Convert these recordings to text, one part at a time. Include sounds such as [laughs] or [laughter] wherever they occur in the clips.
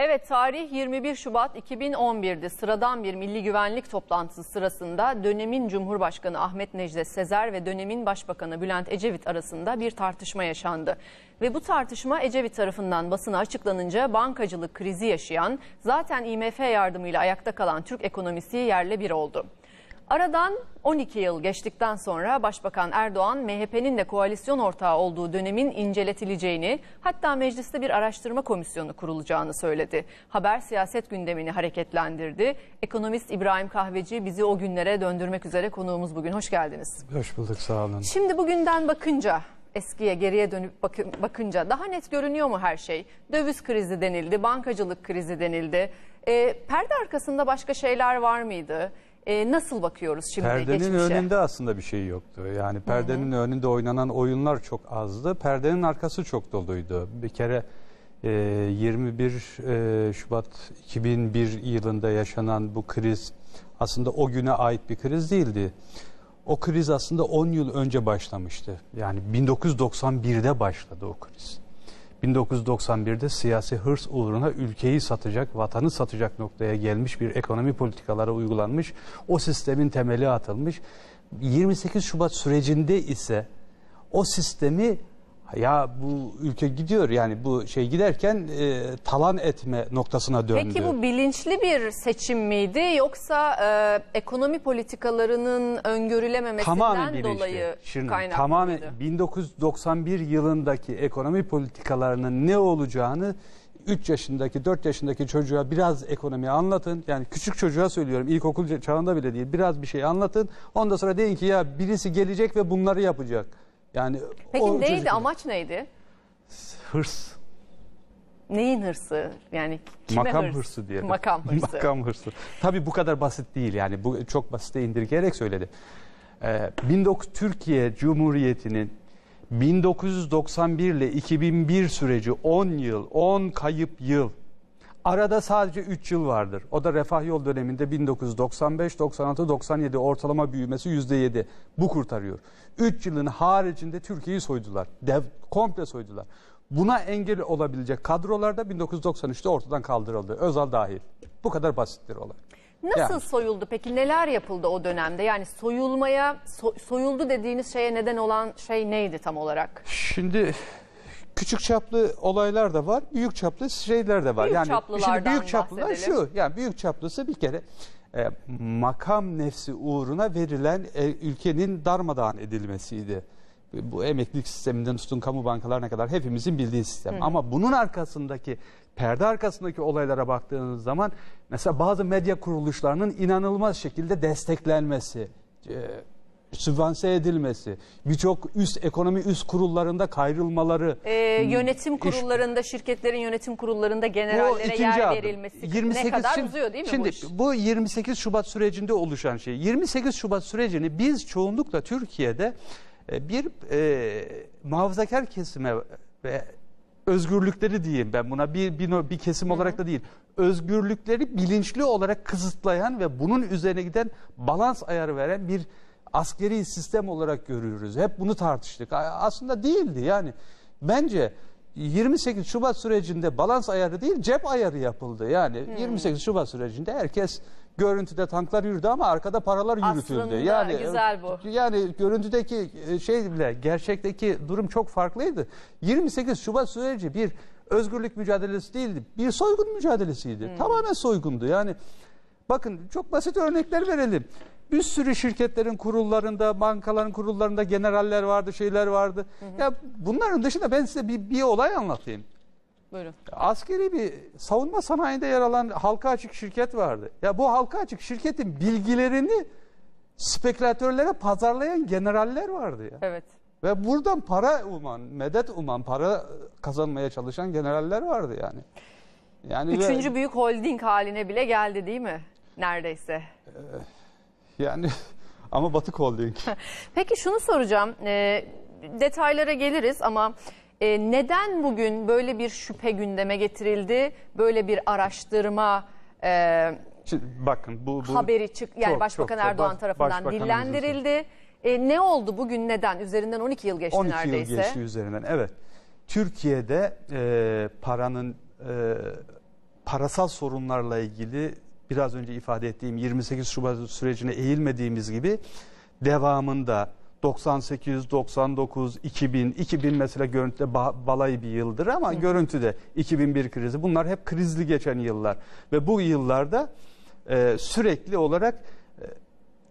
Evet tarih 21 Şubat 2011'di. Sıradan bir milli güvenlik toplantısı sırasında dönemin Cumhurbaşkanı Ahmet Necdet Sezer ve dönemin Başbakanı Bülent Ecevit arasında bir tartışma yaşandı. Ve bu tartışma Ecevit tarafından basına açıklanınca bankacılık krizi yaşayan, zaten IMF yardımıyla ayakta kalan Türk ekonomisi yerle bir oldu. Aradan 12 yıl geçtikten sonra Başbakan Erdoğan MHP'nin de koalisyon ortağı olduğu dönemin inceletileceğini hatta mecliste bir araştırma komisyonu kurulacağını söyledi. Haber siyaset gündemini hareketlendirdi. Ekonomist İbrahim Kahveci bizi o günlere döndürmek üzere konuğumuz bugün. Hoş geldiniz. Hoş bulduk sağ olun. Şimdi bugünden bakınca eskiye geriye dönüp bakın, bakınca daha net görünüyor mu her şey? Döviz krizi denildi, bankacılık krizi denildi. E, perde arkasında başka şeyler var mıydı? E, nasıl bakıyoruz şimdi Perdenin geçmişe? önünde aslında bir şey yoktu. Yani perdenin önünde oynanan oyunlar çok azdı. Perdenin arkası çok doluydu. Bir kere e, 21 e, Şubat 2001 yılında yaşanan bu kriz aslında o güne ait bir kriz değildi. O kriz aslında 10 yıl önce başlamıştı. Yani 1991'de başladı o kriz. 1991'de siyasi hırs uğruna ülkeyi satacak, vatanı satacak noktaya gelmiş bir ekonomi politikaları uygulanmış. O sistemin temeli atılmış. 28 Şubat sürecinde ise o sistemi ya bu ülke gidiyor yani bu şey giderken e, talan etme noktasına döndü. Peki bu bilinçli bir seçim miydi yoksa e, ekonomi politikalarının öngörülememesinden tamamen bilinçli. dolayı Şirin, kaynaklı tamamen mıydı? 1991 yılındaki ekonomi politikalarının ne olacağını 3 yaşındaki 4 yaşındaki çocuğa biraz ekonomi anlatın. Yani küçük çocuğa söylüyorum ilkokul çağında bile değil. Biraz bir şey anlatın. Ondan sonra deyin ki ya birisi gelecek ve bunları yapacak. Yani Peki o neydi çocuk- amaç neydi? Hırs. Neyin hırsı? Yani kime Makam hırs? hırsı diyelim. [laughs] Makam hırsı. Makam hırsı. Tabii bu kadar basit değil yani bu çok basite indirgeyerek söyledi. Ee, 19 Türkiye Cumhuriyeti'nin 1991 ile 2001 süreci 10 yıl, 10 kayıp yıl. Arada sadece 3 yıl vardır. O da refah yol döneminde 1995, 96, 97 ortalama büyümesi %7. Bu kurtarıyor. 3 yılın haricinde Türkiye'yi soydular. Dev, komple soydular. Buna engel olabilecek kadrolar da 1993'te ortadan kaldırıldı. Özal dahil. Bu kadar basittir olay. Nasıl Yani. soyuldu peki? Neler yapıldı o dönemde? Yani soyulmaya, so- soyuldu dediğiniz şeye neden olan şey neydi tam olarak? Şimdi küçük çaplı olaylar da var, büyük çaplı şeyler de var. Büyük yani şimdi büyük çaplılar şu. Yani büyük çaplısı bir kere e, makam nefsi uğruna verilen e, ülkenin darmadağın edilmesiydi. Bu emeklilik sisteminden tutun kamu bankalarına kadar hepimizin bildiği sistem. Ama bunun arkasındaki perde arkasındaki olaylara baktığınız zaman mesela bazı medya kuruluşlarının inanılmaz şekilde desteklenmesi, e, sübvanse edilmesi, birçok üst ekonomi üst kurullarında kayrılmaları. Ee, yönetim kurullarında, şirketlerin yönetim kurullarında generallere yer adım. verilmesi ne kadar şimdi- uzuyor değil mi şimdi bu iş? bu 28 Şubat sürecinde oluşan şey. 28 Şubat sürecini biz çoğunlukla Türkiye'de e, bir e, muhafazakar kesime ve özgürlükleri diyeyim ben buna bir bir, bir kesim olarak da değil. Özgürlükleri bilinçli olarak kısıtlayan ve bunun üzerine giden balans ayarı veren bir askeri sistem olarak görüyoruz. Hep bunu tartıştık. Aslında değildi yani. Bence 28 Şubat sürecinde balans ayarı değil cep ayarı yapıldı. Yani Hmm. 28 Şubat sürecinde herkes görüntüde tanklar yürüdü ama arkada paralar yürütüldü. Aslında yani güzel bu. Yani görüntüdeki e, şey bile gerçekteki durum çok farklıydı. 28 Şubat süreci bir özgürlük mücadelesi değildi. Bir soygun mücadelesiydi. Hmm. Tamamen soygundu. Yani bakın çok basit örnekler verelim. Bir sürü şirketlerin kurullarında, bankaların kurullarında generaller vardı, şeyler vardı. Ya bunların dışında ben size bir, bir olay anlatayım. Buyurun. Askeri bir savunma sanayinde yer alan halka açık şirket vardı. Ya bu halka açık şirketin bilgilerini spekülatörlere pazarlayan generaller vardı ya. Evet. Ve buradan para uman, medet uman, para kazanmaya çalışan generaller vardı yani. Yani ve- Üçüncü büyük holding haline bile geldi değil mi? Neredeyse. Yani [laughs] ama Batık Holding. [laughs] Peki şunu soracağım. Ee, detaylara geliriz ama e, neden bugün böyle bir şüphe gündeme getirildi? Böyle bir araştırma e, Şimdi bakın bu, bu haberi çık yani Çok, Başbakan çok, çok. Erdoğan Baş- tarafından dillendirildi. E, ne oldu bugün neden? Üzerinden 12 yıl geçti 12 neredeyse. yıl geçti üzerinden. Evet. Türkiye'de e, paranın e, parasal sorunlarla ilgili biraz önce ifade ettiğim 28 Şubat sürecine eğilmediğimiz gibi devamında 98, 99, 2000, 2000 mesela görüntüde ba- balayı bir yıldır ama görüntüde 2001 krizi bunlar hep krizli geçen yıllar ve bu yıllarda e, sürekli olarak e,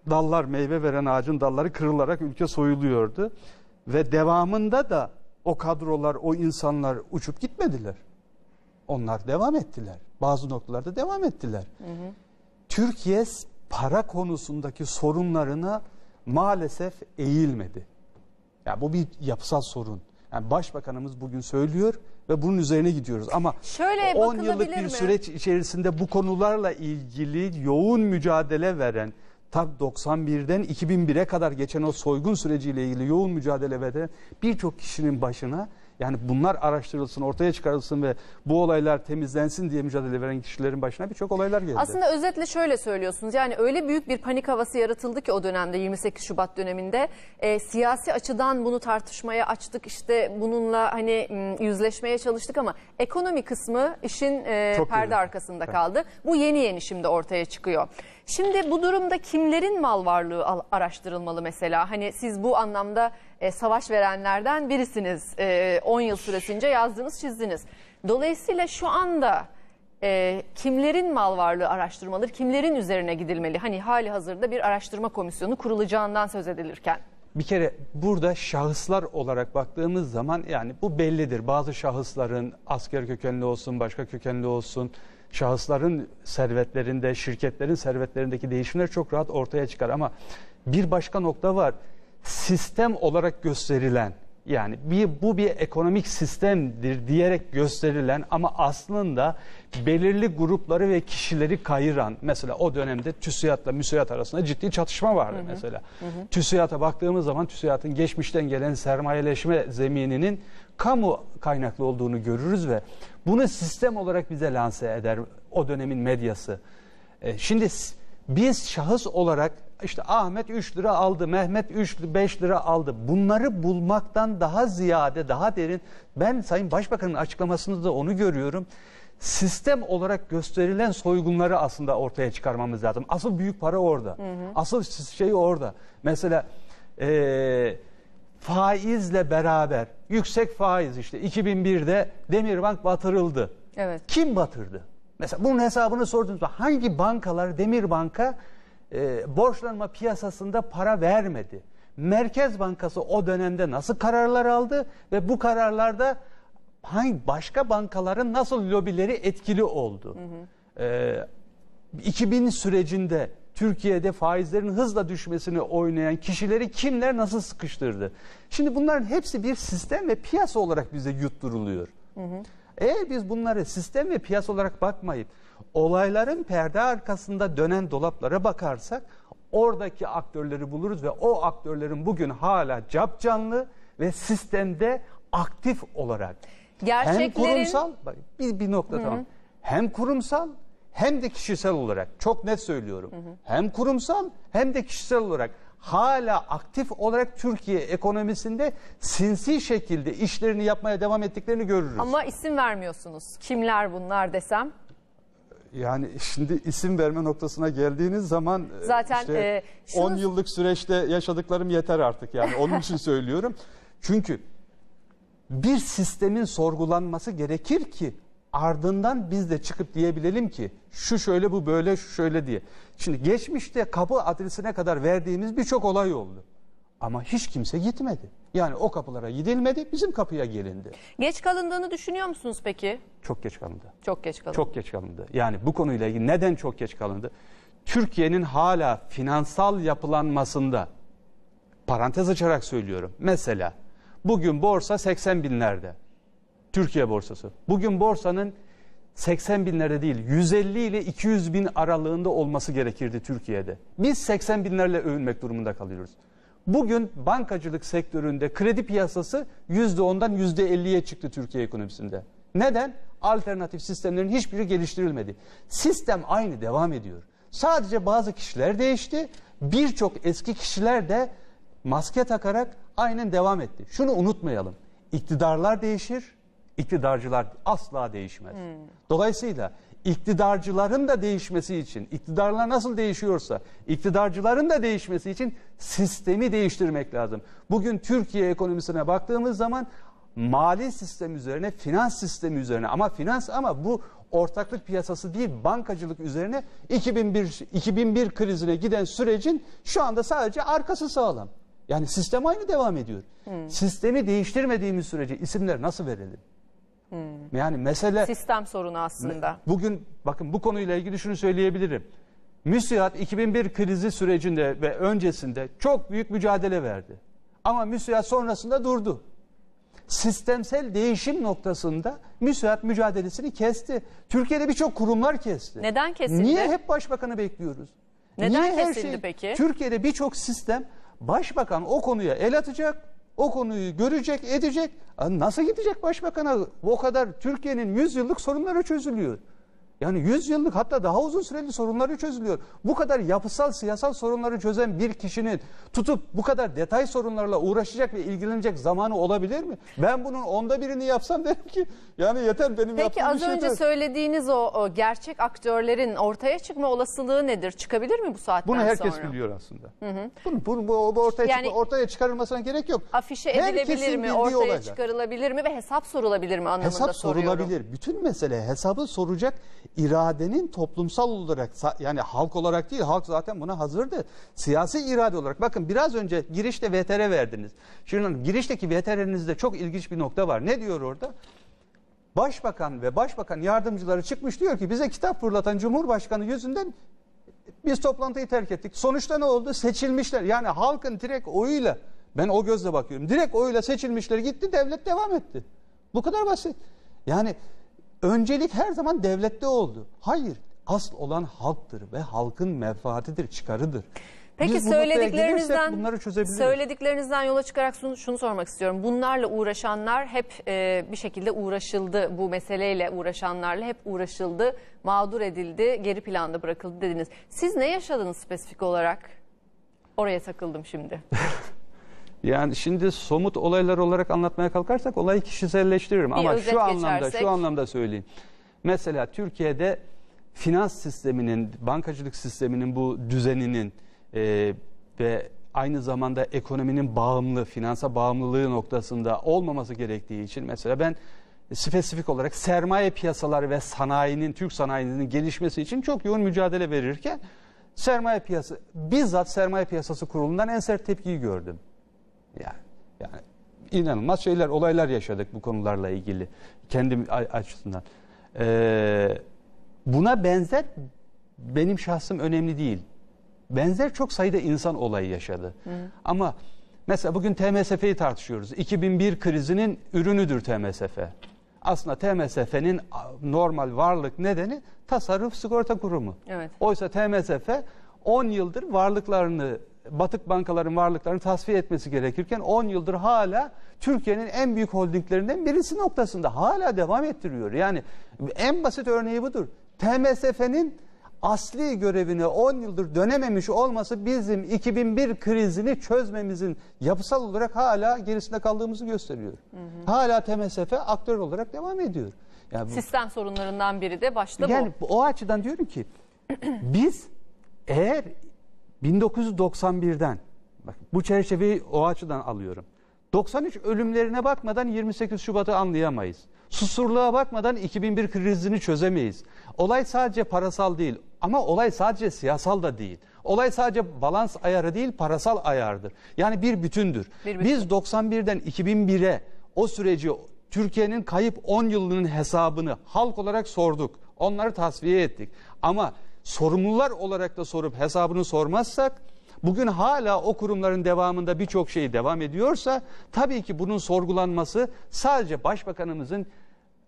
dallar meyve veren ağacın dalları kırılarak ülke soyuluyordu ve devamında da o kadrolar, o insanlar uçup gitmediler. Onlar devam ettiler. Bazı noktalarda devam ettiler. Türkiye para konusundaki sorunlarına maalesef eğilmedi. Ya bu bir yapısal sorun. Yani başbakanımız bugün söylüyor ve bunun üzerine gidiyoruz. Ama Şöyle 10 yıllık bir mi? süreç içerisinde bu konularla ilgili yoğun mücadele veren tabi 91'den 2001'e kadar geçen o soygun süreciyle ilgili yoğun mücadele veren birçok kişinin başına yani bunlar araştırılsın, ortaya çıkarılsın ve bu olaylar temizlensin diye mücadele veren kişilerin başına birçok olaylar geldi. Aslında özetle şöyle söylüyorsunuz. Yani öyle büyük bir panik havası yaratıldı ki o dönemde 28 Şubat döneminde e, siyasi açıdan bunu tartışmaya açtık. İşte bununla hani yüzleşmeye çalıştık ama ekonomi kısmı işin e, Çok perde önemli. arkasında kaldı. Bu yeni yeni şimdi ortaya çıkıyor. Şimdi bu durumda kimlerin mal varlığı al- araştırılmalı mesela? Hani siz bu anlamda e, savaş verenlerden birisiniz. E, 10 yıl süresince yazdınız, çizdiniz. Dolayısıyla şu anda e, kimlerin mal varlığı araştırmalıdır, kimlerin üzerine gidilmeli? Hani hali hazırda bir araştırma komisyonu kurulacağından söz edilirken. Bir kere burada şahıslar olarak baktığımız zaman yani bu bellidir. Bazı şahısların asker kökenli olsun, başka kökenli olsun, şahısların servetlerinde, şirketlerin servetlerindeki değişimler çok rahat ortaya çıkar. Ama bir başka nokta var. Sistem olarak gösterilen yani bir, bu bir ekonomik sistemdir diyerek gösterilen ama aslında belirli grupları ve kişileri kayıran mesela o dönemde TÜSİAD'la MÜSİAD arasında ciddi çatışma vardı mesela. TÜSİAD'a baktığımız zaman TÜSİAD'ın geçmişten gelen sermayeleşme zemininin kamu kaynaklı olduğunu görürüz ve bunu sistem olarak bize lanse eder o dönemin medyası. E, şimdi biz şahıs olarak işte Ahmet 3 lira aldı, Mehmet 3 5 lira aldı. Bunları bulmaktan daha ziyade, daha derin ben Sayın Başbakan'ın açıklamasında da onu görüyorum. Sistem olarak gösterilen soygunları aslında ortaya çıkarmamız lazım. Asıl büyük para orada. Asıl şey orada. Mesela eee faizle beraber yüksek faiz işte 2001'de Demirbank batırıldı. Evet. Kim batırdı? Mesela bunun hesabını sorduğunuzda hangi bankalar Demirbank'a e, borçlanma piyasasında para vermedi? Merkez Bankası o dönemde nasıl kararlar aldı ve bu kararlarda hangi başka bankaların nasıl lobileri etkili oldu? E, 2000 sürecinde Türkiye'de faizlerin hızla düşmesini oynayan kişileri kimler nasıl sıkıştırdı? Şimdi bunların hepsi bir sistem ve piyasa olarak bize yutturuluyor. Eğer biz bunları sistem ve piyasa olarak bakmayıp olayların perde arkasında dönen dolaplara bakarsak oradaki aktörleri buluruz ve o aktörlerin bugün hala cap canlı ve sistemde aktif olarak hem Gerçeklerin kurumsal bak, bir, bir nokta tamam. Hem kurumsal hem de kişisel olarak çok net söylüyorum. Hem kurumsal hem de kişisel olarak hala aktif olarak Türkiye ekonomisinde sinsi şekilde işlerini yapmaya devam ettiklerini görürüz. ama isim vermiyorsunuz. Kimler bunlar desem? Yani şimdi isim verme noktasına geldiğiniz zaman e, Zaten, işte e, şunu- 10 yıllık süreçte yaşadıklarım yeter artık yani onun [laughs] için söylüyorum. Çünkü bir sistemin sorgulanması gerekir ki ardından biz de çıkıp diyebilelim ki şu şöyle bu böyle şu şöyle diye. Şimdi geçmişte kapı adresine kadar verdiğimiz birçok olay oldu. Ama hiç kimse gitmedi. Yani o kapılara gidilmedi, bizim kapıya gelindi. Geç kalındığını düşünüyor musunuz peki? Çok geç kalındı. Çok geç kalındı. Çok geç kalındı. Yani bu konuyla ilgili neden çok geç kalındı? Türkiye'nin hala finansal yapılanmasında parantez açarak söylüyorum. Mesela bugün borsa 80 binlerde. Türkiye borsası. Bugün borsanın 80 binlerde değil 150 ile 200 bin aralığında olması gerekirdi Türkiye'de. Biz 80 binlerle övünmek durumunda kalıyoruz. Bugün bankacılık sektöründe kredi piyasası %10'dan %50'ye çıktı Türkiye ekonomisinde. Neden? Alternatif sistemlerin hiçbiri geliştirilmedi. Sistem aynı devam ediyor. Sadece bazı kişiler değişti. Birçok eski kişiler de maske takarak aynen devam etti. Şunu unutmayalım. İktidarlar değişir, iktidarcılar asla değişmez. Dolayısıyla iktidarcıların da değişmesi için, iktidarlar nasıl değişiyorsa, iktidarcıların da değişmesi için sistemi değiştirmek lazım. Bugün Türkiye ekonomisine baktığımız zaman mali sistem üzerine, finans sistemi üzerine ama finans ama bu ortaklık piyasası değil bankacılık üzerine 2001 2001 krizine giden sürecin şu anda sadece arkası sağlam. Yani sistem aynı devam ediyor. Sistemi değiştirmediğimiz sürece isimler nasıl verelim? Yani mesele Sistem sorunu aslında. Bugün bakın bu konuyla ilgili şunu söyleyebilirim. MÜSİAD 2001 krizi sürecinde ve öncesinde çok büyük mücadele verdi. Ama MÜSİAD sonrasında durdu. Sistemsel değişim noktasında MÜSİAD mücadelesini kesti. Türkiye'de birçok kurumlar kesti. Neden kesildi? Niye hep başbakanı bekliyoruz? Neden Niye her kesildi şey- peki? Türkiye'de birçok sistem başbakan o konuya el atacak, o konuyu görecek, edecek. Nasıl gidecek başbakana? O kadar Türkiye'nin 100 yıllık sorunları çözülüyor. Yani 100 yıllık hatta daha uzun süreli sorunları çözülüyor. Bu kadar yapısal siyasal sorunları çözen bir kişinin tutup bu kadar detay sorunlarla uğraşacak ve ilgilenecek zamanı olabilir mi? Ben bunun onda birini yapsam [laughs] derim ki yani yeter benim Peki yaptığım az iş önce yeter. söylediğiniz o, o gerçek aktörlerin ortaya çıkma olasılığı nedir? Çıkabilir mi bu saatten Bunu herkes sonra? biliyor aslında. Bunu, bunu, bu- bu ortaya, Yani- çıkma- ortaya çıkarılmasına gerek yok. Afişe Herkesin edilebilir mi? Ortaya olaylar. çıkarılabilir mi? Ve hesap sorulabilir mi anlamında Hesap soruyorum. sorulabilir. Bütün mesele hesabı soracak iradenin toplumsal olarak yani halk olarak değil halk zaten buna hazırdı. Siyasi irade olarak bakın biraz önce girişte VTR verdiniz. Şimdi girişteki VTR'nizde çok ilginç bir nokta var. Ne diyor orada? Başbakan ve başbakan yardımcıları çıkmış diyor ki bize kitap fırlatan Cumhurbaşkanı yüzünden biz toplantıyı terk ettik. Sonuçta ne oldu? Seçilmişler. Yani halkın direkt oyuyla ben o gözle bakıyorum. Direkt oyuyla seçilmişler gitti devlet devam etti. Bu kadar basit. Yani öncelik her zaman devlette oldu. Hayır. Asıl olan halktır ve halkın menfaatidir, çıkarıdır. Peki Biz söylediklerinizden bunları çözebiliriz. söylediklerinizden yola çıkarak şunu, şunu sormak istiyorum. Bunlarla uğraşanlar hep e, bir şekilde uğraşıldı. Bu meseleyle uğraşanlarla hep uğraşıldı. Mağdur edildi, geri planda bırakıldı dediniz. Siz ne yaşadınız spesifik olarak? Oraya takıldım şimdi. [laughs] Yani şimdi somut olaylar olarak anlatmaya kalkarsak olayı kişiselleştiririm ama özet şu anlamda geçersek. şu anlamda söyleyeyim. Mesela Türkiye'de finans sisteminin, bankacılık sisteminin bu düzeninin e, ve aynı zamanda ekonominin bağımlı, finansa bağımlılığı noktasında olmaması gerektiği için mesela ben spesifik olarak sermaye piyasaları ve sanayinin, Türk sanayinin gelişmesi için çok yoğun mücadele verirken sermaye piyasası, bizzat sermaye piyasası kurulundan en sert tepkiyi gördüm. Yani, yani inanılmaz şeyler, olaylar yaşadık bu konularla ilgili kendim açısından. Ee, buna benzer benim şahsım önemli değil. Benzer çok sayıda insan olayı yaşadı. Ama mesela bugün TMSF'yi tartışıyoruz. 2001 krizinin ürünüdür TMSF. Aslında TMSF'nin normal varlık nedeni tasarruf sigorta kurumu. Evet. Oysa TMSF 10 yıldır varlıklarını batık bankaların varlıklarını tasfiye etmesi gerekirken 10 yıldır hala Türkiye'nin en büyük holdinglerinden birisi noktasında hala devam ettiriyor. Yani en basit örneği budur. TMSF'nin asli görevine 10 yıldır dönememiş olması bizim 2001 krizini çözmemizin yapısal olarak hala gerisinde kaldığımızı gösteriyor. Hala TMSF aktör olarak devam ediyor. Yani bu- Sistem sorunlarından biri de başta yani bu. o açıdan diyorum ki [clears throat] biz eğer 1991'den bak bu çerçeveyi o açıdan alıyorum. 93 ölümlerine bakmadan 28 Şubat'ı anlayamayız. Susurluğa bakmadan 2001 krizini çözemeyiz. Olay sadece parasal değil ama olay sadece siyasal da değil. Olay sadece balans ayarı değil parasal ayardır. Yani bir bütündür. Bir bütün. Biz 91'den 2001'e o süreci Türkiye'nin kayıp 10 yılının hesabını halk olarak sorduk. Onları tasfiye ettik. Ama sorumlular olarak da sorup hesabını sormazsak bugün hala o kurumların devamında birçok şey devam ediyorsa tabii ki bunun sorgulanması sadece başbakanımızın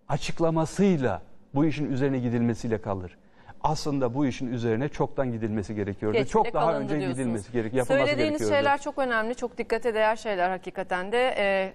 açıklamasıyla bu işin üzerine gidilmesiyle kalır. Aslında bu işin üzerine çoktan gidilmesi gerekiyordu. Geçmekte çok daha önce diyorsunuz. gidilmesi gerek, yapılması Söylediğiniz gerekiyordu. şeyler çok önemli, çok dikkate değer şeyler hakikaten de. Ee,